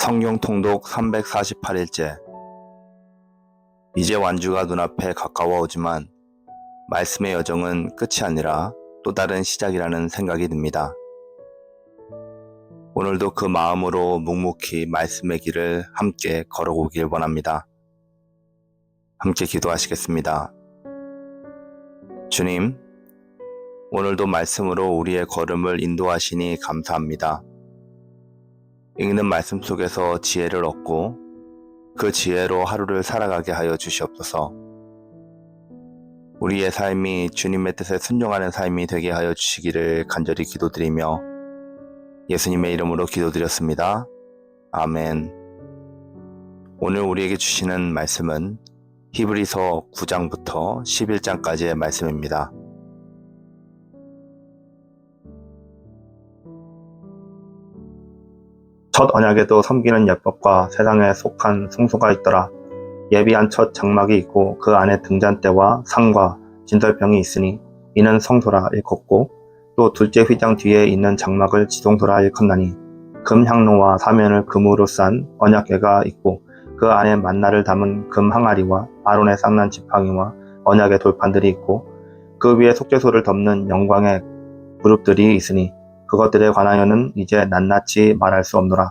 성경 통독 348일째. 이제 완주가 눈앞에 가까워오지만 말씀의 여정은 끝이 아니라 또 다른 시작이라는 생각이 듭니다. 오늘도 그 마음으로 묵묵히 말씀의 길을 함께 걸어오길 원합니다. 함께 기도하시겠습니다. 주님, 오늘도 말씀으로 우리의 걸음을 인도하시니 감사합니다. 읽는 말씀 속에서 지혜를 얻고 그 지혜로 하루를 살아가게 하여 주시옵소서. 우리의 삶이 주님의 뜻에 순종하는 삶이 되게 하여 주시기를 간절히 기도드리며 예수님의 이름으로 기도드렸습니다. 아멘. 오늘 우리에게 주시는 말씀은 히브리서 9장부터 11장까지의 말씀입니다. 첫 언약에도 섬기는 예법과 세상에 속한 성소가 있더라. 예비한 첫 장막이 있고 그 안에 등잔대와 상과 진설병이 있으니 이는 성소라 일컫고 또 둘째 휘장 뒤에 있는 장막을 지성소라 일컫나니 금 향로와 사면을 금으로 싼 언약궤가 있고 그 안에 만나를 담은 금 항아리와 아론의 쌍난 지팡이와 언약의 돌판들이 있고 그 위에 속죄소를 덮는 영광의 그룹들이 있으니 그것들에 관하여는 이제 낱낱이 말할 수 없노라.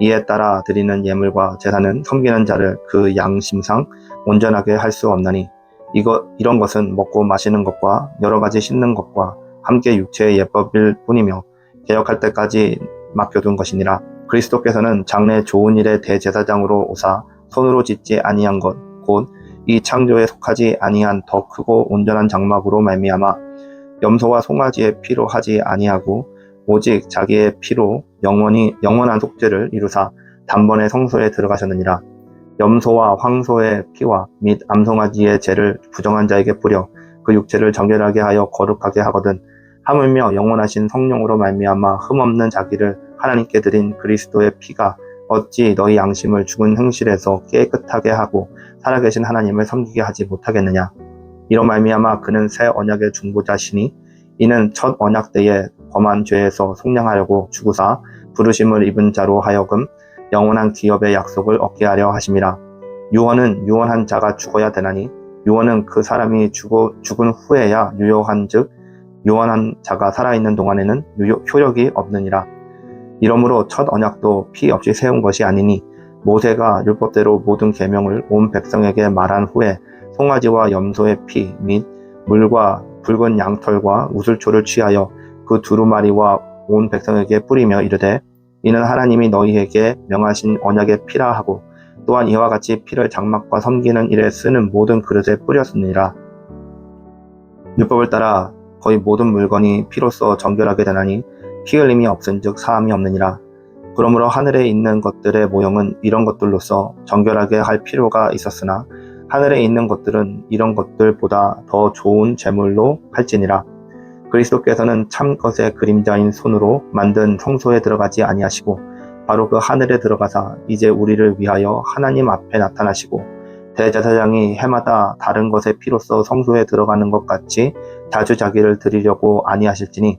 이에 따라 드리는 예물과 제사는 섬기는 자를 그 양심상 온전하게 할 수 없나니 이것 이런 것은 먹고 마시는 것과 여러 가지 씻는 것과 함께 육체의 예법일 뿐이며 개혁할 때까지 맡겨둔 것이니라. 그리스도께서는 장래 좋은 일의 대제사장으로 오사 손으로 짓지 아니한 것 곧 이 창조에 속하지 아니한 더 크고 온전한 장막으로 말미암아 염소와 송아지의 피로 하지 아니하고 오직 자기의 피로 영원히 영원한 속죄를 이루사 단번에 성소에 들어가셨느니라. 염소와 황소의 피와 및 암송아지의 죄를 부정한 자에게 뿌려 그 육체를 정결하게 하여 거룩하게 하거든 하물며 영원하신 성령으로 말미암아 흠없는 자기를 하나님께 드린 그리스도의 피가 어찌 너희 양심을 죽은 행실에서 깨끗하게 하고 살아계신 하나님을 섬기게 하지 못하겠느냐 이로 말미암아 그는 새 언약의 중보자시니 이는 첫 언약 때에 범한 죄에서 속량하려고 주구사 부르심을 입은 자로 하여금 영원한 기업의 약속을 얻게 하려 하심이라. 유언은 유언한 자가 죽어야 되나니 유언은 그 사람이 죽어, 죽은 후에야 유효한 즉 유언한 자가 살아있는 동안에는 유효, 효력이 없느니라. 이러므로 첫 언약도 피 없이 세운 것이 아니니 모세가 율법대로 모든 계명을 온 백성에게 말한 후에 송아지와 염소의 피 및 물과 붉은 양털과 우슬초를 취하여 그 두루마리와 온 백성에게 뿌리며 이르되 이는 하나님이 너희에게 명하신 언약의 피라 하고 또한 이와 같이 피를 장막과 섬기는 일에 쓰는 모든 그릇에 뿌렸느니라. 율법을 따라 거의 모든 물건이 피로써 정결하게 되나니 피 흘림이 없은즉 사함이 없느니라. 그러므로 하늘에 있는 것들의 모형은 이런 것들로서 정결하게 할 필요가 있었으나 하늘에 있는 것들은 이런 것들보다 더 좋은 제물로 할지니라. 그리스도께서는 참 것의 그림자인 손으로 만든 성소에 들어가지 아니하시고 바로 그 하늘에 들어가사 이제 우리를 위하여 하나님 앞에 나타나시고 대제사장이 해마다 다른 것의 피로써 성소에 들어가는 것 같이 자주 자기를 드리려고 아니하실지니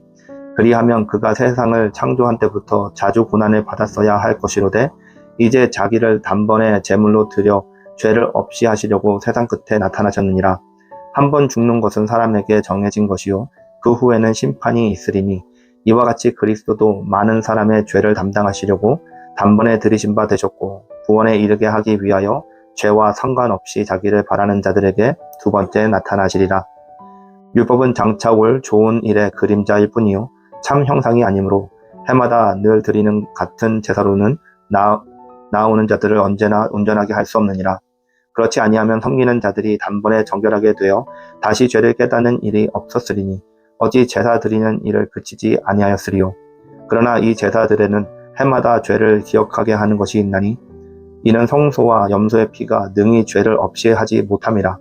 그리하면 그가 세상을 창조한 때부터 자주 고난을 받았어야 할 것이로되 이제 자기를 단번에 제물로 드려 죄를 없이 하시려고 세상 끝에 나타나셨느니라. 한 번 죽는 것은 사람에게 정해진 것이요 그 후에는 심판이 있으리니 이와 같이 그리스도도 많은 사람의 죄를 담당하시려고 단번에 들이신 바 되셨고 구원에 이르게 하기 위하여 죄와 상관없이 자기를 바라는 자들에게 두 번째 나타나시리라. 율법은 장차 올 좋은 일의 그림자일 뿐이요 참 형상이 아니므로 해마다 늘 드리는 같은 제사로는 나, 나오는 자들을 언제나 온전하게 할 수 없느니라. 그렇지 아니하면 섬기는 자들이 단번에 정결하게 되어 다시 죄를 깨닫는 일이 없었으리니 어찌 제사 드리는 일을 그치지 아니하였으리요. 그러나 이 제사들에는 해마다 죄를 기억하게 하는 것이 있나니 이는 성소와 염소의 피가 능히 죄를 없이 하지 못함이라.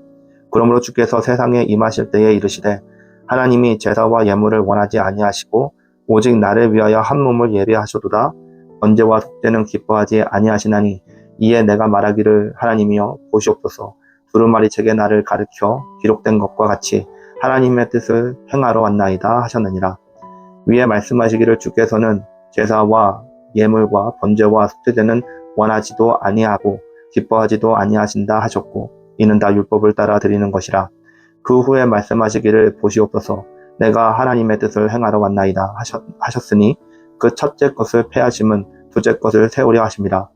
그러므로 주께서 세상에 임하실 때에 이르시되 하나님이 제사와 예물을 원하지 아니하시고 오직 나를 위하여 한 몸을 예비하셔도다. 언제와 속죄는 기뻐하지 아니하시나니 이에 내가 말하기를 하나님이여 보시옵소서 두루마리 책에 나를 가르쳐 기록된 것과 같이 하나님의 뜻을 행하러 왔나이다 하셨느니라. 위에 말씀하시기를 주께서는 제사와 예물과 번제와 속죄제는 원하지도 아니하고 기뻐하지도 아니하신다 하셨고 이는 다 율법을 따라 드리는 것이라. 그 후에 말씀하시기를 보시옵소서 내가 하나님의 뜻을 행하러 왔나이다 하셨, 하셨으니 그 첫째 것을 패하심은 둘째 것을 세우려 하심이라.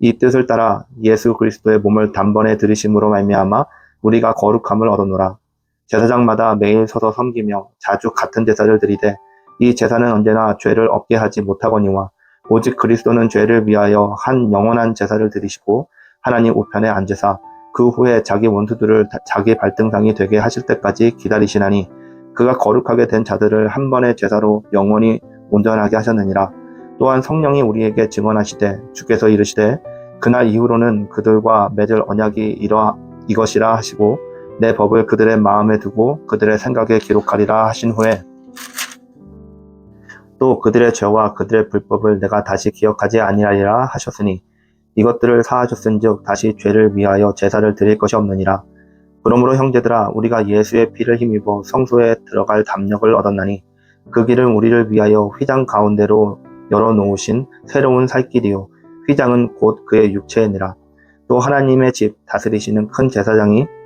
이 뜻을 따라 예수 그리스도의 몸을 단번에 들이심으로 말미암아 우리가 거룩함을 얻어노라. 제사장마다 매일 서서 섬기며 자주 같은 제사를 드리되 이 제사는 언제나 죄를 없게 하지 못하거니와 오직 그리스도는 죄를 위하여 한 영원한 제사를 드리시고 하나님 우편에 앉으사 그 후에 자기 원수들을 다- 자기 발등상이 되게 하실 때까지 기다리시나니 그가 거룩하게 된 자들을 한 번의 제사로 영원히 온전하게 하셨느니라. 또한 성령이 우리에게 증언하시되 주께서 이르시되 그날 이후로는 그들과 맺을 언약이 이러 이것이라 하시고 내 법을 그들의 마음에 두고 그들의 생각에 기록하리라 하신 후에 또 그들의 죄와 그들의 불법을 내가 다시 기억하지 아니하리라 하셨으니 이것들을 사하셨은즉 다시 죄를 위하여 제사를 드릴 것이 없느니라. 그러므로 형제들아 우리가 예수의 피를 힘입어 성소에 들어갈 담력을 얻었나니 그 길은 우리를 위하여 휘장 가운데로 열어 놓으신 새로운 살 길이요 휘장은 곧 그의 육체이니라. 또 하나님의 집 다스리시는 큰 제사장이 아,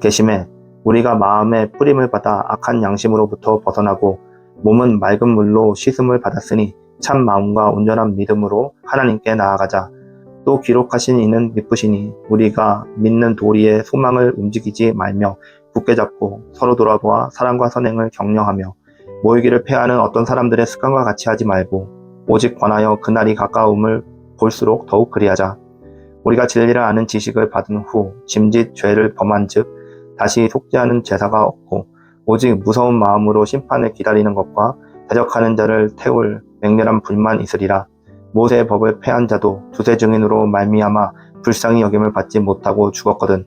계심에 우리가 마음의 뿌림을 받아 악한 양심으로부터 벗어나고 몸은 맑은 물로 씻음을 받았으니 참 마음과 온전한 믿음으로 하나님께 나아가자. 또 기록하신 이는 미쁘시니 우리가 믿는 도리의 소망을 움직이지 말며 굳게 잡고 서로 돌아보아 사랑과 선행을 격려하며 모이기를 패하는 어떤 사람들의 습관과 같이 하지 말고 오직 권하여 그날이 가까움을 볼수록 더욱 그리하자. 우리가 진리를 아는 지식을 받은 후 짐짓 죄를 범한 즉 다시 속죄하는 제사가 없고 오직 무서운 마음으로 심판을 기다리는 것과 대적하는 자를 태울 맹렬한 불만 있으리라. 모세의 법을 패한 자도 두세 증인으로 말미암아 불쌍히 여김을 받지 못하고 죽었거든.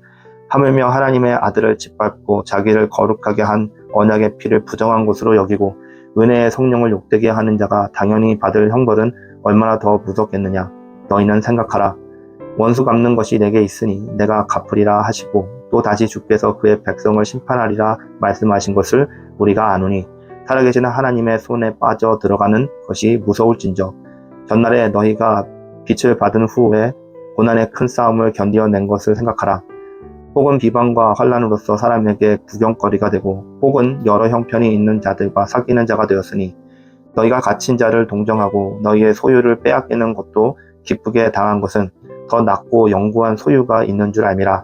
하물며 하나님의 아들을 짓밟고 자기를 거룩하게 한 언약의 피를 부정한 것으로 여기고 은혜의 성령을 욕되게 하는 자가 당연히 받을 형벌은 얼마나 더 무섭겠느냐. 너희는 생각하라. 원수 갚는 것이 내게 있으니 내가 갚으리라 하시고 또 다시 주께서 그의 백성을 심판하리라 말씀하신 것을 우리가 아노니 살아계시는 하나님의 손에 빠져 들어가는 것이 무서울진저 전날에 너희가 빛을 받은 후에 고난의 큰 싸움을 견디어낸 것을 생각하라. 혹은 비방과 환란으로서 사람에게 구경거리가 되고 혹은 여러 형편이 있는 자들과 사귀는 자가 되었으니 너희가 갇힌 자를 동정하고 너희의 소유를 빼앗기는 것도 기쁘게 당한 것은 더 낫고 영구한 소유가 있는 줄 알미라.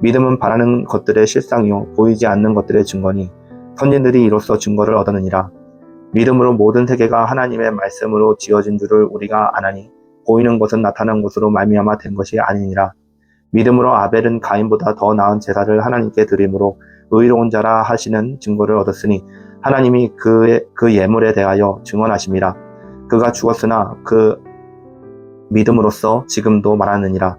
믿음은 바라는 것들의 실상이요 보이지 않는 것들의 증거니 선진들이 이로써 증거를 얻었느니라. 믿음으로 모든 세계가 하나님의 말씀으로 지어진 줄을 우리가 아나니 보이는 것은 나타난 것으로 말미암아 된 것이 아니니라. 믿음으로 아벨은 가인보다 더 나은 제사를 하나님께 드림으로 의로운 자라 하시는 증거를 얻었으니 하나님이 그의 그 예물에 대하여 증언하심이라. 그가 죽었으나 그 믿음으로써 지금도 말하느니라.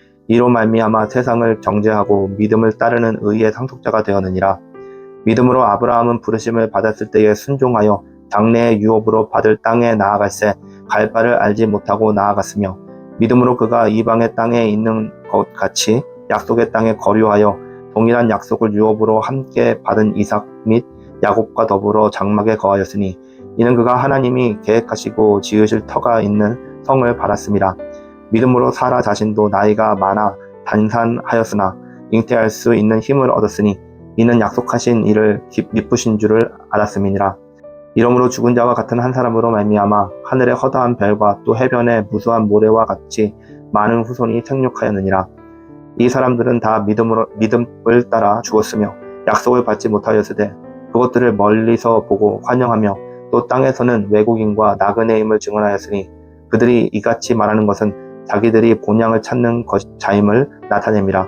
이로 말미암아 세상을 정죄하고 믿음을 따르는 의의 상속자가 되었느니라. 믿음으로 아브라함은 부르심을 받았을 때에 순종하여 장래의 유업으로 받을 땅에 나아갈새 갈 바를 알지 못하고 나아갔으며 믿음으로 그가 이방의 땅에 있는 것 같이 약속의 땅에 거류하여 동일한 약속을 유업으로 함께 받은 이삭 및 야곱과 더불어 장막에 거하였으니 이는 그가 하나님이 계획하시고 지으실 터가 있는 성을 받았습니다. 믿음으로 사라 자신도 나이가 많아 단산하였으나 잉태할 수 있는 힘을 얻었으니 이는 약속하신 이를 기- 미쁘신 줄을 알았음이니라. 이러므로 죽은 자와 같은 한 사람으로 말미암아 하늘의 허다한 별과 또 해변의 무수한 모래와 같이 많은 후손이 생육하였느니라. 이 사람들은 다 믿음으로 믿음을 따라 죽었으며 약속을 받지 못하였으되 그것들을 멀리서 보고 환영하며 또 땅에서는 외국인과 나그네임을 증언하였으니 그들이 이같이 말하는 것은 자기들이 본향을 찾는 것 자임을 나타냅니다.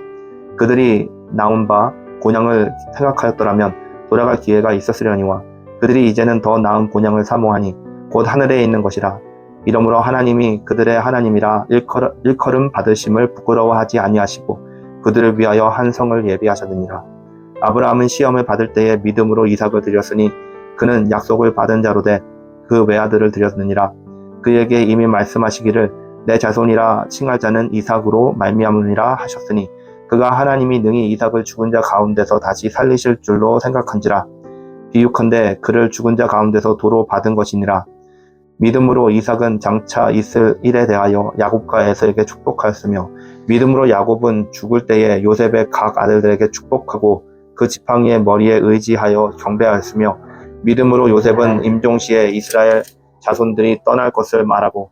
그들이 나온 바 본향을 생각하였더라면 돌아갈 기회가 있었으려니와 그들이 이제는 더 나은 본향을 사모하니 곧 하늘에 있는 것이라. 이러므로 하나님이 그들의 하나님이라 일컬, 일컬음 받으심을 부끄러워하지 아니하시고 그들을 위하여 한 성을 예비하셨느니라. 아브라함은 시험을 받을 때에 믿음으로 이삭을 드렸으니 그는 약속을 받은 자로 돼 그 외아들을 드렸느니라. 그에게 이미 말씀하시기를 내 자손이라 칭할 자는 이삭으로 말미암으니라 하셨으니 그가 하나님이 능히 이삭을 죽은 자 가운데서 다시 살리실 줄로 생각한지라. 비유컨대 그를 죽은 자 가운데서 도로 받은 것이니라. 믿음으로 이삭은 장차 있을 일에 대하여 야곱과 에서에게 축복하였으며 믿음으로 야곱은 죽을 때에 요셉의 각 아들들에게 축복하고 그 지팡이의 머리에 의지하여 경배하였으며 믿음으로 요셉은 임종 시에 이스라엘 자손들이 떠날 것을 말하고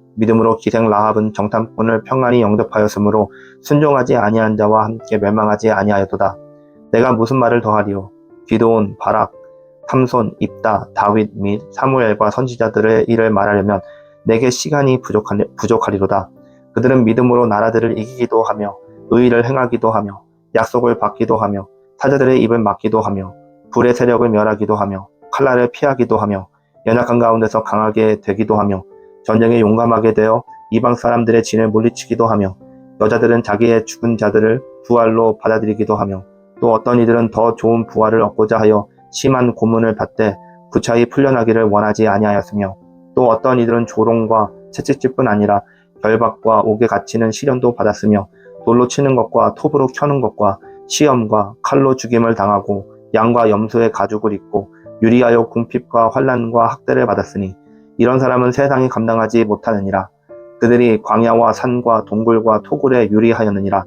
믿음으로 기생 라합은 정탐꾼을 평안히 영접하였으므로 순종하지 아니한 자와 함께 멸망하지 아니하였도다. 내가 무슨 말을 더하리요? 기도온, 바락, 삼손, 입다, 다윗 및 사무엘과 선지자들의 일을 말하려면 내게 시간이 부족하리, 부족하리로다. 그들은 믿음으로 나라들을 이기기도 하며 의의를 행하기도 하며 약속을 받기도 하며 사자들의 입을 막기도 하며 불의 세력을 멸하기도 하며 칼날을 피하기도 하며 연약한 가운데서 강하게 되기도 하며 전쟁에 용감하게 되어 이방 사람들의 진을 물리치기도 하며 여자들은 자기의 죽은 자들을 부활로 받아들이기도 하며 또 어떤 이들은 더 좋은 부활을 얻고자 하여 심한 고문을 받되 부차히 풀려나기를 원하지 아니하였으며 또 어떤 이들은 조롱과 채찍질뿐 아니라 결박과 옥에 갇히는 시련도 받았으며 돌로 치는 것과 톱으로 켜는 것과 시험과 칼로 죽임을 당하고 양과 염소의 가죽을 입고 유리하여 궁핍과 환란과 학대를 받았으니 이런 사람은 세상이 감당하지 못하느니라. 그들이 광야와 산과 동굴과 토굴에 유리하였느니라.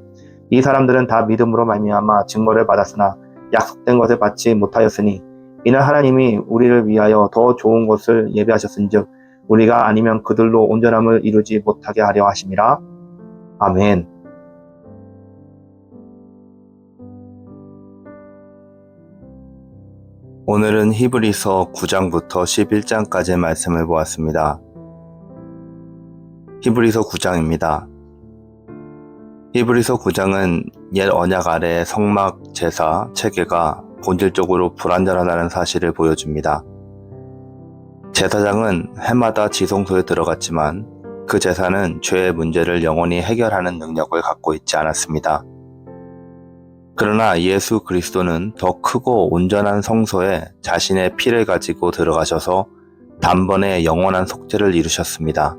이 사람들은 다 믿음으로 말미암아 증거를 받았으나 약속된 것을 받지 못하였으니 이는 하나님이 우리를 위하여 더 좋은 것을 예배하셨은즉 우리가 아니면 그들로 온전함을 이루지 못하게 하려 하심이라. 아멘. 오늘은 히브리서 9장부터 11장까지의 말씀을 보았습니다. 히브리서 9장입니다. 히브리서 9장은 옛 언약 아래의 성막 제사 체계가 본질적으로 불완전하다는 사실을 보여줍니다. 제사장은 해마다 지성소에 들어갔지만 그 제사는 죄의 문제를 영원히 해결하는 능력을 갖고 있지 않았습니다. 그러나 예수 그리스도는 더 크고 온전한 성소에 자신의 피를 가지고 들어가셔서 단번에 영원한 속죄를 이루셨습니다.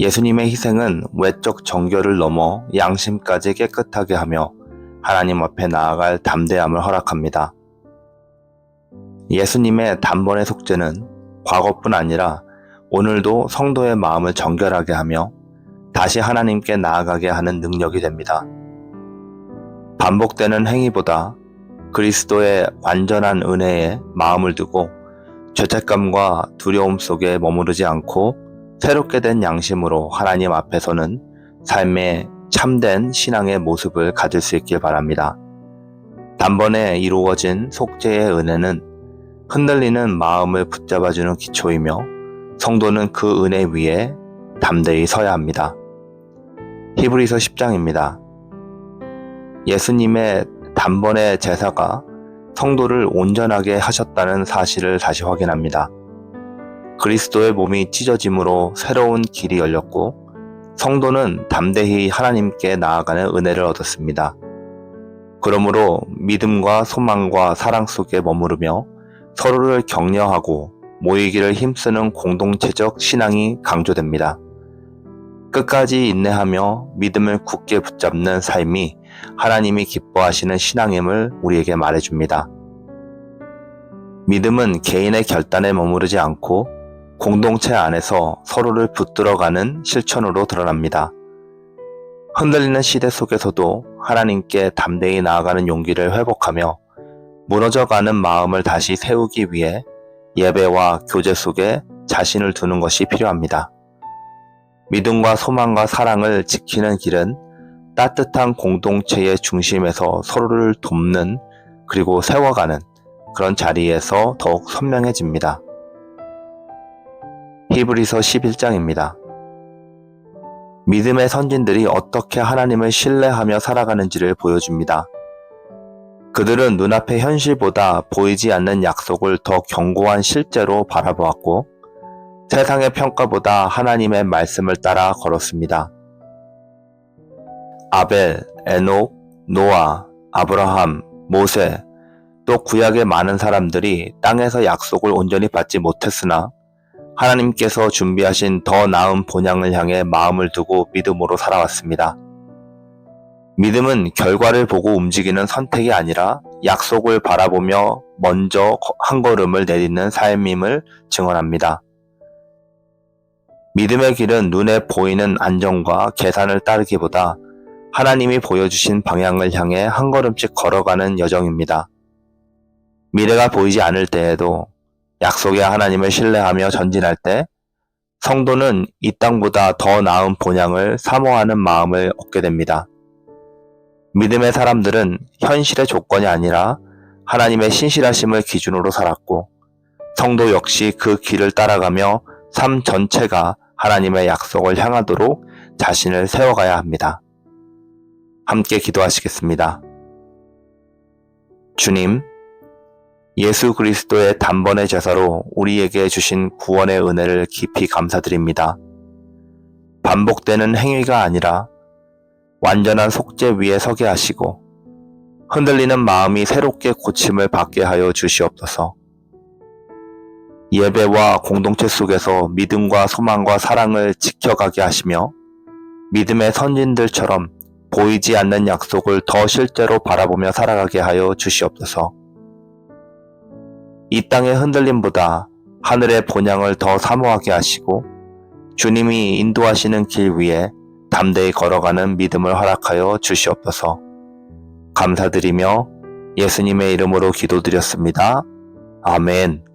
예수님의 희생은 외적 정결을 넘어 양심까지 깨끗하게 하며 하나님 앞에 나아갈 담대함을 허락합니다. 예수님의 단번의 속죄는 과거뿐 아니라 오늘도 성도의 마음을 정결하게 하며 다시 하나님께 나아가게 하는 능력이 됩니다. 반복되는 행위보다 그리스도의 완전한 은혜에 마음을 두고 죄책감과 두려움 속에 머무르지 않고 새롭게 된 양심으로 하나님 앞에서는 삶의 참된 신앙의 모습을 가질 수 있길 바랍니다. 단번에 이루어진 속죄의 은혜는 흔들리는 마음을 붙잡아주는 기초이며 성도는 그 은혜 위에 담대히 서야 합니다. 히브리서 10장입니다. 예수님의 단번의 제사가 성도를 온전하게 하셨다는 사실을 다시 확인합니다. 그리스도의 몸이 찢어짐으로 새로운 길이 열렸고 성도는 담대히 하나님께 나아가는 은혜를 얻었습니다. 그러므로 믿음과 소망과 사랑 속에 머무르며 서로를 격려하고 모이기를 힘쓰는 공동체적 신앙이 강조됩니다. 끝까지 인내하며 믿음을 굳게 붙잡는 삶이 하나님이 기뻐하시는 신앙임을 우리에게 말해줍니다. 믿음은 개인의 결단에 머무르지 않고 공동체 안에서 서로를 붙들어가는 실천으로 드러납니다. 흔들리는 시대 속에서도 하나님께 담대히 나아가는 용기를 회복하며 무너져가는 마음을 다시 세우기 위해 예배와 교제 속에 자신을 두는 것이 필요합니다. 믿음과 소망과 사랑을 지키는 길은 따뜻한 공동체의 중심에서 서로를 돕는 그리고 세워가는 그런 자리에서 더욱 선명해집니다. 히브리서 11장입니다. 믿음의 선진들이 어떻게 하나님을 신뢰하며 살아가는지를 보여줍니다. 그들은 눈앞의 현실보다 보이지 않는 약속을 더 견고한 실제로 바라보았고 세상의 평가보다 하나님의 말씀을 따라 걸었습니다. 아벨, 에녹, 노아, 아브라함, 모세, 또 구약의 많은 사람들이 땅에서 약속을 온전히 받지 못했으나 하나님께서 준비하신 더 나은 본향을 향해 마음을 두고 믿음으로 살아왔습니다. 믿음은 결과를 보고 움직이는 선택이 아니라 약속을 바라보며 먼저 한 걸음을 내딛는 삶임을 증언합니다. 믿음의 길은 눈에 보이는 안정과 계산을 따르기보다 하나님이 보여주신 방향을 향해 한 걸음씩 걸어가는 여정입니다. 미래가 보이지 않을 때에도 약속의 하나님을 신뢰하며 전진할 때 성도는 이 땅보다 더 나은 본향을 사모하는 마음을 얻게 됩니다. 믿음의 사람들은 현실의 조건이 아니라 하나님의 신실하심을 기준으로 살았고 성도 역시 그 길을 따라가며 삶 전체가 하나님의 약속을 향하도록 자신을 세워가야 합니다. 함께 기도하시겠습니다. 주님, 예수 그리스도의 단번의 제사로 우리에게 주신 구원의 은혜를 깊이 감사드립니다. 반복되는 행위가 아니라 완전한 속죄 위에 서게 하시고 흔들리는 마음이 새롭게 고침을 받게 하여 주시옵소서. 예배와 공동체 속에서 믿음과 소망과 사랑을 지켜가게 하시며 믿음의 선진들처럼 보이지 않는 약속을 더 실제로 바라보며 살아가게 하여 주시옵소서. 이 땅의 흔들림보다 하늘의 본향을 더 사모하게 하시고 주님이 인도하시는 길 위에 담대히 걸어가는 믿음을 허락하여 주시옵소서. 감사드리며 예수님의 이름으로 기도드렸습니다. 아멘.